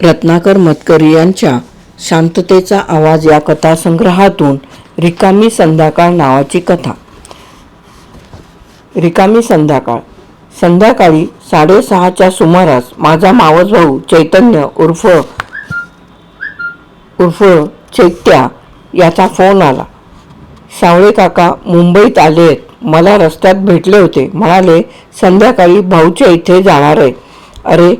रत्नाकर मतकर यांच्या शांततेचा आवाज या कथासंग्रहातून रिकामी संध्याकाळ नावाची कथा. रिकामी संध्याकाळ. संध्याकाळी साडेसहाच्या सुमारास माझा मावस भाऊ चैतन्य उर्फ उर्फ चैत्या याचा फोन आला. सावळे काका मुंबईत आले आहेत. मला रस्त्यात भेटले होते. म्हणाले संध्याकाळी भाऊच्या इथे जाणार आहे. अरे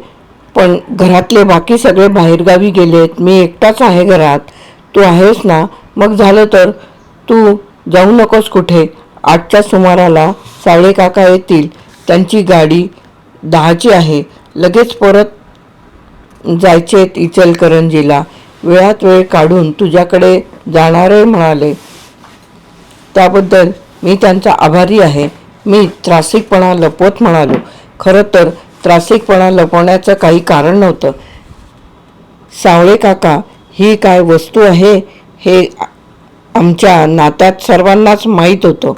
पण घरातले बाकी सगळे बाहेरगावी गेलेत. मी एकटाच आहे घरात. तू आहेस ना? मग झालं तर? तू जाऊ नकोस कुठे? आठच्या सुमाराला साळे काका येतील. त्यांची गाडी दहाची आहे. लगेच परत जायचेत इचलकरंजीला. वेळात वेळ काढून तुझ्याकडे जाणारे म्हणाले. त्याबद्दल मी त्यांचा आभारी आहे. मी त्रासिकपणा लपवत म्हणालो. खरं तर त्रासिकपणा लपवण्याचं काही कारण नव्हतं. सावळे काका ही काय वस्तू आहे? हे आमच्या नात्यात सर्वांनाच माहीत होतं.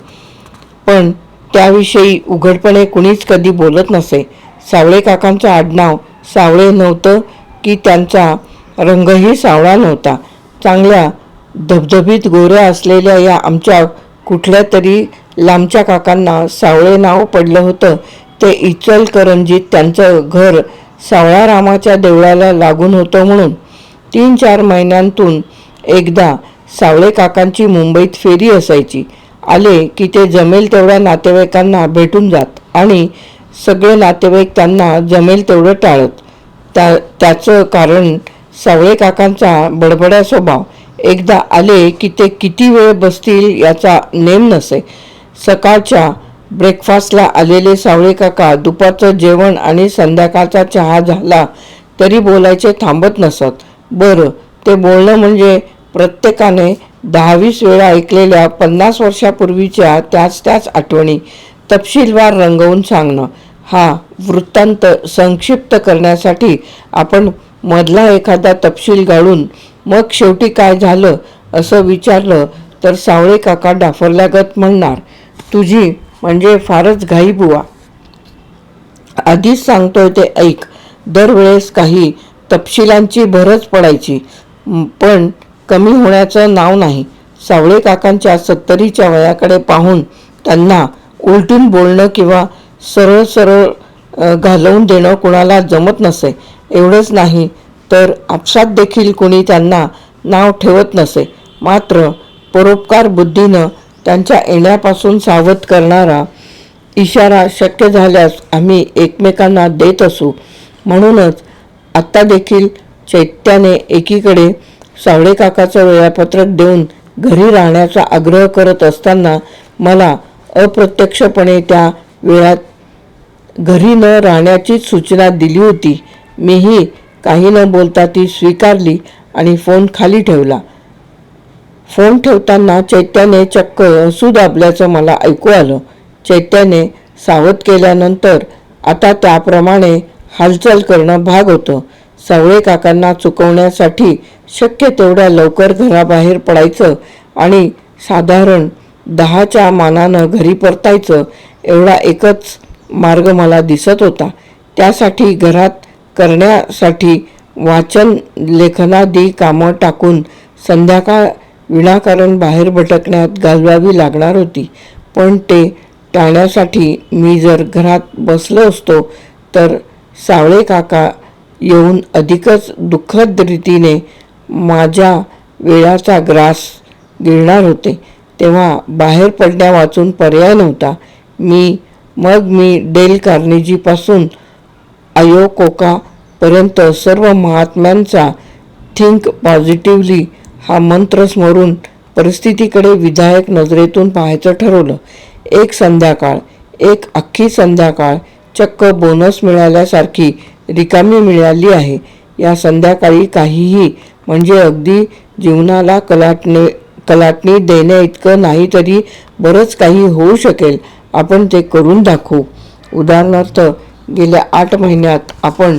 पण त्याविषयी उघडपणे कुणीच कधी बोलत नसे. सावळे काकांचं आडनाव सावळे नव्हतं की त्यांचा रंगही सावळा नव्हता. चांगल्या धबधबीत गोऱ्या असलेल्या या आमच्या कुठल्या तरी लांबच्या काकांना सावळे नाव पडलं होतं. ते इचलकरंजीत त्यांचं घर सावळारामाच्या देवळाला लागून होतं म्हणून तीन चार महिन्यांतून एकदा सावळे काकांची मुंबईत फेरी असायची. आले की ते जमेल तेवढ्या नातेवाईकांना भेटून जात आणि सगळे नातेवाईक त्यांना जमेल तेवढं टाळत. त्या त्याचं कारण सावळे काकांचा बडबड्या स्वभाव. एकदा आले की ते किती वेळ बसतील याचा नेम नसे. सकाळच्या ब्रेकफास्टला आलेले सावळे काका दुपारचं जेवण आणि संध्याकाळचा चहा झाला तरी बोलायचे थांबत नसत. बरं ते बोलणं म्हणजे प्रत्येकाने दहावीस वेळा ऐकलेल्या पन्नास वर्षापूर्वीच्या त्याच त्याच आठवणी तपशीलवार रंगवून सांगणं. हा वृत्तांत संक्षिप्त करण्यासाठी आपण मधला एखादा तपशील गाळून मग शेवटी काय झालं असं विचारलं तर सावळे काका डाफरल्यागत म्हणणार तुझी म्हणजे फारच घाई बुवा. आधीच सांगतोय ते ऐक. दरवेळेस काही तपशिलांची भरच पडायची पण कमी होण्याचं नाव नाही. सावळे काकांच्या सत्तरीच्या वयाकडे पाहून त्यांना उलटून बोलणं किंवा सरळ सरळ घालवून देणं कुणाला जमत नसे. एवढंच नाही तर आपसात देखील कोणी त्यांना नाव ठेवत नसे. मात्र परोपकार बुद्धीनं त्यांच्या येण्यापासून सावध करणारा इशारा शक्य झाल्यास आम्ही एकमेकांना देत असू. म्हणूनच आत्ता देखील चैत्याने एकीकडे सावळे काकाचं वेळापत्रक देऊन घरी राहण्याचा आग्रह करत असताना मला अप्रत्यक्षपणे त्या वेळात घरी न राहण्याचीच सूचना दिली होती. मीही काही न बोलता ती स्वीकारली आणि फोन खाली ठेवला. फोन ठेवताना चैत्याने चक्क हसू दाबल्याचं मला ऐकू आलं. चैत्याने सावध केल्यानंतर आता त्याप्रमाणे हालचाल करणं भाग होतं. सावळे काकांना चुकवण्यासाठी शक्य तेवढ्या लवकर घराबाहेर पडायचं आणि साधारण दहाच्या मानानं घरी परतायचं एवढा एकच मार्ग मला दिसत होता. त्यासाठी घरात करण्यासाठी वाचन लेखनादी कामं टाकून संध्याकाळ विनाकारण बाहेर भटकण्यात घालवावी लागणार होती. पण ते टाळण्यासाठी मी जर घरात बसलो असतो तर सावळे काका येऊन अधिकच दुःखद रीतीने माझ्या वेळाचा ग्रास गिळणार होते. तेव्हा बाहेर पडण्या वाचून पर्याय नव्हता. मी मग मी डेल कार्नेजीपासून आयोकोकापर्यंत सर्व महात्म्यांचा थिंक पॉझिटिव्हली हा मंत्र स्मरून परिस्थितीकडे विधायक नजरेतून पाहायचं ठरवलं. एक संध्याकाळ एक अख्खी संध्याकाळ चक्क बोनस मिळाल्यासारखी रिकामी मिळाली आहे. या संध्याकाळी काहीही म्हणजे अगदी जीवनाला कलाटणे कलाटणी देण्या इतकं नाही तरी बरंच काही होऊ शकेल. आपण ते करून दाखवू. उदाहरणार्थ गेल्या आठ महिन्यात आपण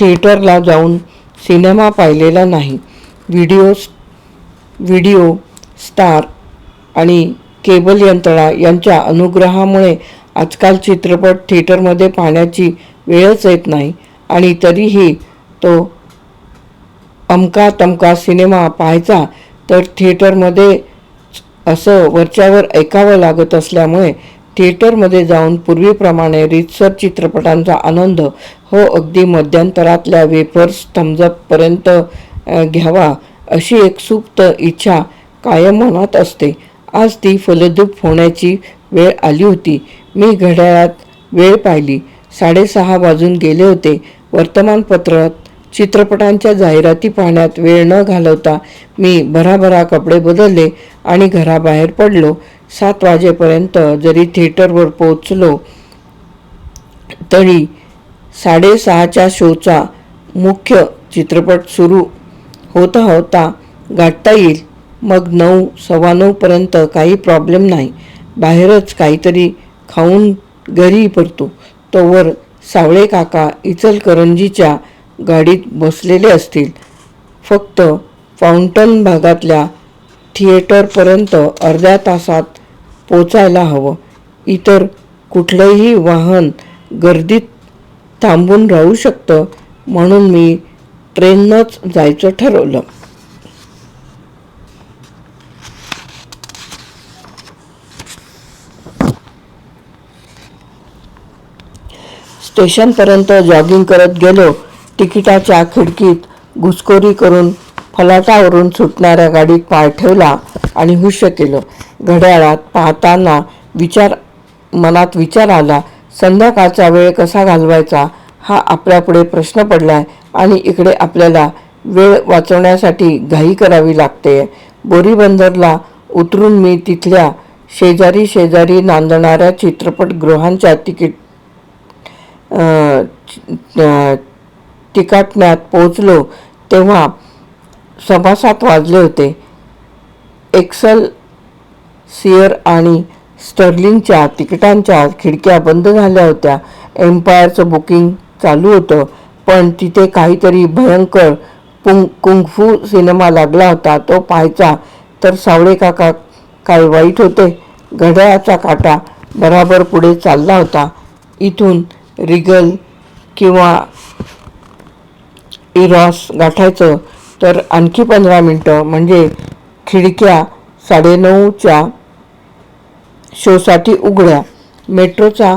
थिएटरला जाऊन सिनेमा पाहिलेला नाही. व्हिडिओ व्हिडिओ स्टार आणि केबल यंत्रणा यांच्या अनुग्रहामुळे आजकाल चित्रपट थिएटरमध्ये पाहण्याची वेळच येत नाही आणि तरीही तो अमका तमका सिनेमा पाहायचा तर थिएटरमध्ये असं वरच्यावर ऐकावं लागत असल्यामुळे थिएटरमध्ये जाऊन पूर्वीप्रमाणे रीतसर चित्रपटांचा आनंद हो अगदी मध्यंतरातल्या वेफर्स थम्सअपपर्यंत घ्यावा अशी एक सुप्त इच्छा कायम मनात असते. आज ती फलद्रूप होण्याची वेळ आली होती. मी घड्याळात वेळ पाहिली. साडेसहा वाजून गेले होते. वर्तमानपत्रात चित्रपटांच्या जाहिराती पाहण्यात वेळ न घालवता मी भराभरा कपडे बदलले आणि घराबाहेर पडलो. सात वाजेपर्यंत जरी थिएटरवर पोचलो तरी साडेसहाच्या शोचा मुख्य चित्रपट सुरू होता होता गाठता येईल. मग नऊ सव्वा नऊपर्यंत काही प्रॉब्लेम नाही. बाहेरच काहीतरी खाऊन घरी पडतो. तोवर सावळे काका इचलकरंजीच्या गाडीत बसलेले असतील. फक्त फाउंटन भागातल्या थिएटरपर्यंत अर्ध्या तासात पोचायला हवं. इतर कुठलंही वाहन गर्दीत थांबून राहू शकतं म्हणून मी ट्रेननंच जायचं ठरवलं. स्टेशनपर्यंत जॉगिंग करत गेलो. तिकिटाच्या खिडकीत घुसखोरी करून फलाटावरून सुटणाऱ्या गाडीत पाय ठेवला आणि हुश्य केलं. घड्याळात पाहताना विचार मनात विचार आला संध्याकाळचा वेळ कसा घालवायचा? हा आपल्यापुढे प्रश्न पडलाय. आणि इकडे आपल्याला वेळ वाचवण्यासाठी घाई करावी लागते. बोरीबंदरला उतरून मी तिथल्या शेजारी शेजारी नांदणाऱ्या चित्रपटगृहांच्या तिकीट तिकाटण्यात पोचलो तेव्हा सभासात वाजले होते. एक्सल सियर आणि स्टर्लिंगच्या तिकिटांच्या खिडक्या बंद झाल्या होत्या. एम्पायरचं बुकिंग चालू होतं. पण तिथे काहीतरी भयंकर कुंग कुंगफू सिनेमा लागला होता. तो पाहायचा तर सावळे काका काय वाईट होते? घड्याळाचा काटा बराबर पुढे चालला होता. इथून रिगल किंवा इरॉस गाठायचं तर आणखी पंधरा मिनटं म्हणजे खिडक्या साडेनऊच्या शोसाठी उघड्या. मेट्रोचा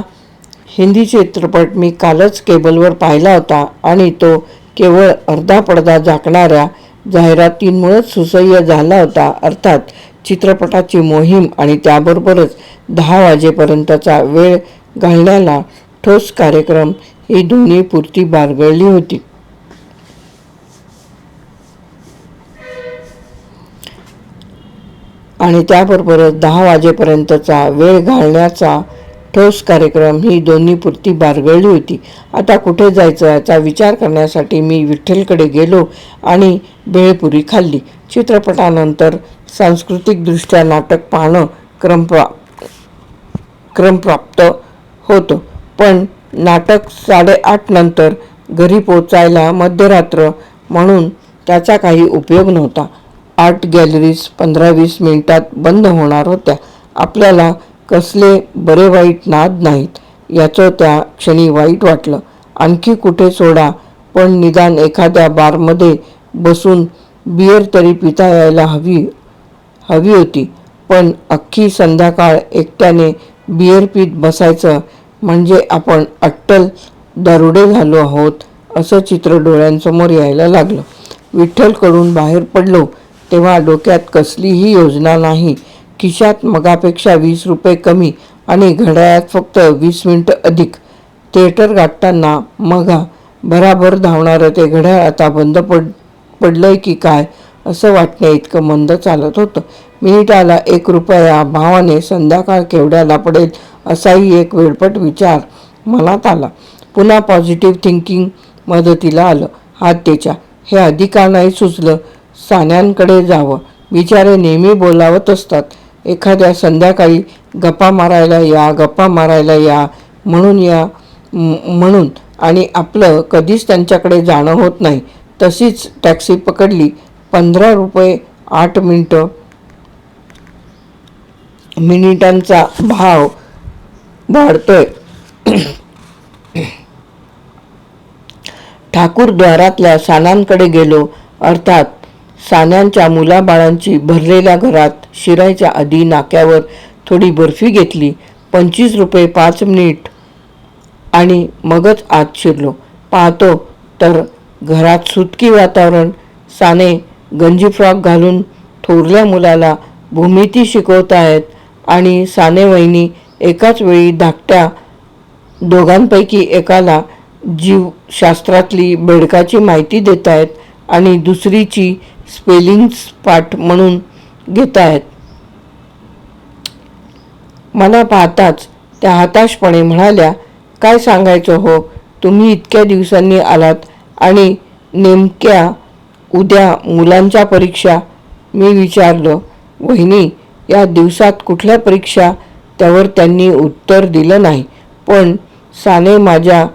हिंदी चित्रपट मी कालच केबलवर पाहिला होता आणि तो केवळ अर्धा पडदा झाकणाऱ्या जाहिरातींमुळेच सुसह्य झाला होता. अर्थात चित्रपटाची मोहीम आणि त्याबरोबरच दहा वाजेपर्यंतचा वेळ घालण्याला ठोस कार्यक्रम ही दोन्ही पुरती बारगळली होती. आणि त्याबरोबरच दहा वाजेपर्यंतचा वेळ घालण्याचा ठोस कार्यक्रम ही दोन्ही पुरती बारगळली होती. आता कुठे जायचं याचा विचार करण्यासाठी मी विठ्ठलकडे गेलो आणि भेळपुरी खाल्ली. चित्रपटानंतर सांस्कृतिकदृष्ट्या नाटक पाहणं क्रमप्रा क्रमप्राप्त होतं. पण नाटक साडेआठ नंतर घरी पोचायला मध्यरात्र म्हणून त्याचा काही उपयोग नव्हता. आर्ट गॅलरीज पंधरा वीस मिनिटात बंद होणार होत्या. आपल्याला कसले बरे वाईट नाद नाहीत. याचं त्या क्षणी वाईट वाटलं. आणखी कुठे सोडा. पण निदान एखाद्या बारमध्ये बसून बियर तरी पिता यायला हवी हवी होती. पण अख्खी संध्याकाळ एकट्याने बियर पीत बसायचं म्हणजे आपण अट्टल दारुडे झालो आहोत असं चित्र डोळ्यांसमोर यायला लागलं. विठ्ठलकडून बाहेर पडलो तेव्हा डोक्यात कसलीही योजना नाही. खिशात मगापेक्षा वीस रुपये कमी आणि घड्याळात फक्त वीस मिनटं अधिक. थिएटर गाठताना मगा भराभर धावणारं ते घड्याळ आता बंद पड पडलंय की काय? असं वाटण्या इतकं मंद चालत होतं. मिनिटाला एक रुपया भावाने संध्याकाळ केवढ्याला पडेल असाही एक वेळपट विचार मनात आला. पुन्हा पॉझिटिव्ह थिंकिंग मदतीला आलं. हात त्याच्या. हे अधिकार नाही सुचलं? सान्यांकडे जावं. बिचारे नेहमी बोलावत असतात. एखाद्या संध्याकाळी गप्पा मारायला या गप्पा मारायला या म्हणून या म्हणून. आणि आपलं कधीच त्यांच्याकडे जाणं होत नाही. तशीच टॅक्सी पकडली. पंधरा रुपये आठ मिनटं मिनिटांचा भाव वाढतोय. ठाकूर द्वारातल्या सानांकडे गेलो. अर्थात सान्यांच्या मुलाबाळांची भरलेल्या घरात शिरायच्या आधी नाक्यावर थोडी बर्फी घेतली पंचवीस रुपये पाच मिनिट. आणि मगच आत शिरलो. पाहतो तर घरात सुतकी वातावरण साने गंजी फ्रॉक घालून थोरल्या मुलाला भूमिती शिकवत आहेत आणि साने वहिनी एकाच वेळी धाकट्या दोघांपैकी एकाला जीवशास्त्रातली बेडकाची माहिती देत आहेत आणि दुसरीची स्पेलिंग्स पाठ म्हणून घेत आहेत मला पाहताच त्या हताशपणे म्हणाल्या काय सांगायचं हो? तुम्ही इतक्या दिवसांनी आलात आणि नेमक्या उद्या मुलांच्या परीक्षा. मी विचारलं वहिनी या दिवसात कुठल्या परीक्षा? त्यावर त्यांनी उत्तर दिलं नाही पण साने माझ्या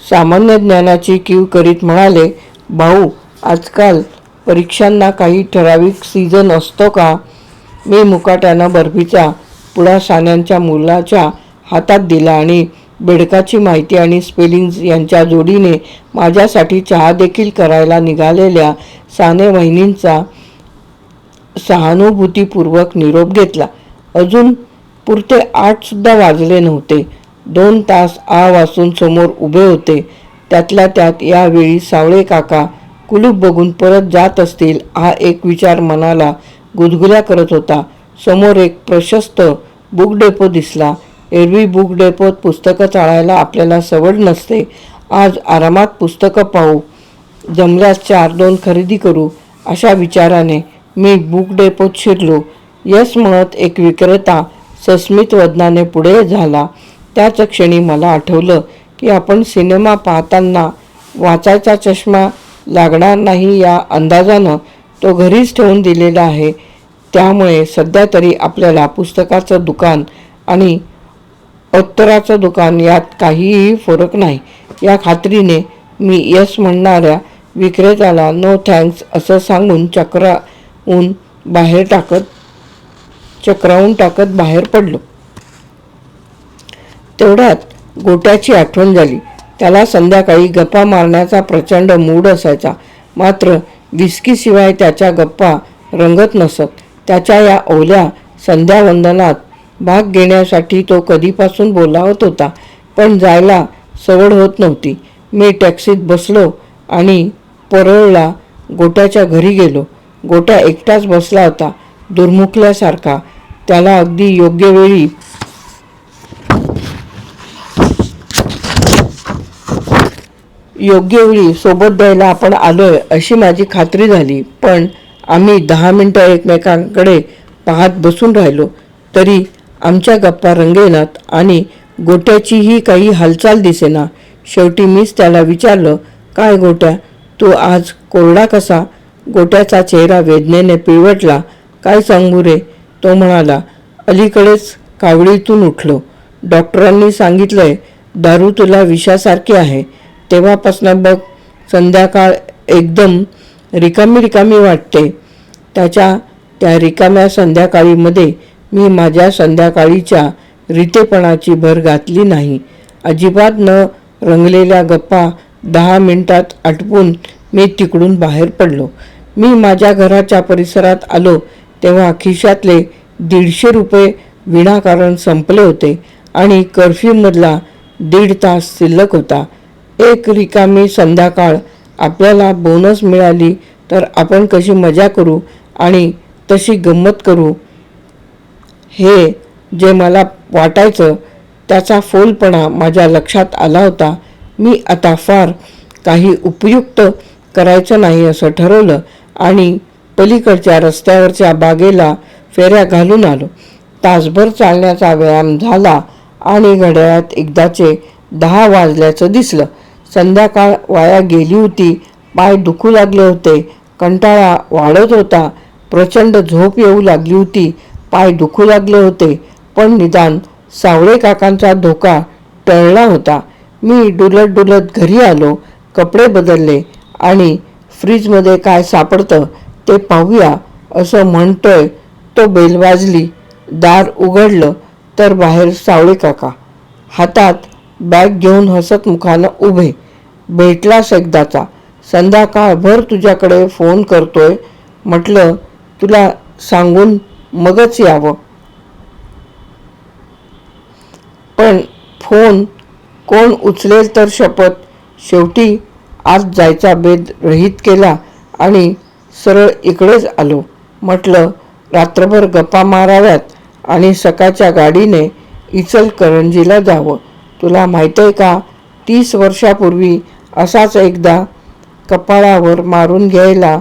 सामान्य ज्ञानाची कीव करीत म्हणाले भाऊ आजकाल परीक्षांना काही ठराविक सीझन असतो का? मी मुकाट्यानं बर्फीचा पुढा सान्यांच्या मुलाच्या हातात दिला आणि बेडकाची माहिती आणि स्पेलिंग्ज यांच्या जोडीने माझ्यासाठी चहा देखील करायला निघालेल्या साने वहिनींचा सहानुभूतीपूर्वक निरोप घेतला. अजून पुरते आठसुद्धा वाजले नव्हते. दोन तास आ वासून समोर उभे होते. त्यातल्या त्यात यावेळी सावळे काका कुलूप बघून परत जात असतील हा एक विचार मनाला गुदगुल्या करत होता. समोर एक प्रशस्त बुक डेपो दिसला. एरवी बुक डेपोत पुस्तकं चाळायला आपल्याला सवड नसते. आज आरामात पुस्तकं पाहू जमल्यास चार दोन खरेदी करू अशा विचाराने मी बुक डेपोत शिरलो. यस म्हणत एक विक्रेता सस्मित वदनाने पुढे झाला. त्याच क्षणी मला आठवलं की आपण सिनेमा पाहताना वाचायचा चष्मा लागणार नाही या अंदाजानं तो घरीच ठेवून दिलेला आहे. त्यामुळे सध्या तरी आपल्याला पुस्तकाचं दुकान आणि उत्तराचं दुकान यात काहीही फरक नाही. या खात्रीने मी यस म्हणणाऱ्या विक्रेत्याला नो थँक्स असं सांगून चक्राहून बाहेर टाकत चक्रावून टाकत बाहेर पडलो. तेवढ्यात गोट्याची आठवण झाली. त्याला संध्याकाळी गप्पा मारण्याचा प्रचंड मूड असायचा. मात्र विस्कीशिवाय त्याच्या गप्पा रंगत नसत. त्याच्या या ओल्या संध्यावंदनात भाग घेण्यासाठी तो कधीपासून बोलावत होता पण जायला सवड होत नव्हती. मी टॅक्सीत बसलो आणि परळला गोट्याच्या घरी गेलो. गोट्या एकटाच बसला होता दुर्मुखल्यासारखा. त्याला अगदी योग्य वेळी योग्य वेळी सोबत द्यायला आपण आलोय अशी माझी खात्री झाली. पण आम्ही दहा मिनटं एकमेकांकडे पाहत बसून राहिलो. तरी आमच्या गप्पा रंगेनात आणि गोट्याचीही काही हालचाल दिसेना. शेवटी मीच त्याला विचारलं काय गोट्या? तू आज कोरडा कसा? गोट्याचा चेहरा वेदनेने पिळवटला. काय सांगू रे? तो म्हणाला. अलीकडेच कावळीतून उठलो. डॉक्टरांनी सांगितलंय दारू तुला विषासारखी आहे. तेव्हापासून बघ संध्याकाळ एकदम रिकामी रिकामी वाटते. त्याच्या त्या रिकाम्या संध्याकाळीमध्ये मी माझ्या संध्याकाळीच्या रितेपणाची भर घातली नाही. अजिबात न रंगलेल्या गप्पा दहा मिनिटात आटपून मी तिकडून बाहेर पडलो. मी माझ्या घराच्या परिसरात आलो तेव्हा खिशातले दीडशे रुपये विनाकारण संपले होते आणि कर्फ्यूमधला दीड तास शिल्लक होता. एक रिकामी संध्याकाळ आपल्याला बोनस मिळाली तर आपण कशी मजा करू आणि तशी गंमत करू? हे जे मला वाटायचं त्याचा फोलपणा माझ्या लक्षात आला होता. मी आता फार काही उपयुक्त करायचं नाही असं ठरवलं आणि पलीकडच्या रस्त्यावरच्या बागेला फेऱ्या घालून आलो. तासभर चालण्याचा व्यायाम झाला आणि घड्याळात एकदाचे दहा वाजल्याचं दिसलं. संध्याकाळ वाया गेली होती. पाय दुखू लागले होते. कंटाळा वाढत होता. प्रचंड झोप येऊ लागली होती. पाय दुखू लागले होते. पण निदान सावळे काकांचा धोका टळला होता. मी डुलत डुलत घरी आलो. कपडे बदलले. आणि फ्रीजमध्ये काय सापडतं ते पाहूया असं म्हणतोय. तो बेल वाजली दार उघडलं. तर बाहेर सावळे काका. हातात बॅग घेऊन हसत मुखानं उभे. भेटलास एकदाचा संध्याकाळभर तुझ्याकडे फोन करतोय? म्हटलं तुला सांगून मगच यावं. पण फोन कोण उचलेल तर शपथ. शेवटी आज जायचा बेद रहित केला आणि सरळ इकडेच आलो. म्हटलं रात्रभर गप्पा माराव्यात आणि सकाळच्या गाडीने इचलकरंजीला जावं. तुला माहीत आहे का? तीस वर्षापूर्वी असाच एकदा कपाळावर मारून घ्यायला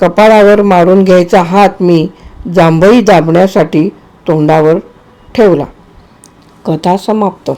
कपाळावर मारून घ्यायचा हात मी जांभई दाबण्यासाठी तोंडावर ठेवला. कथा समाप्त.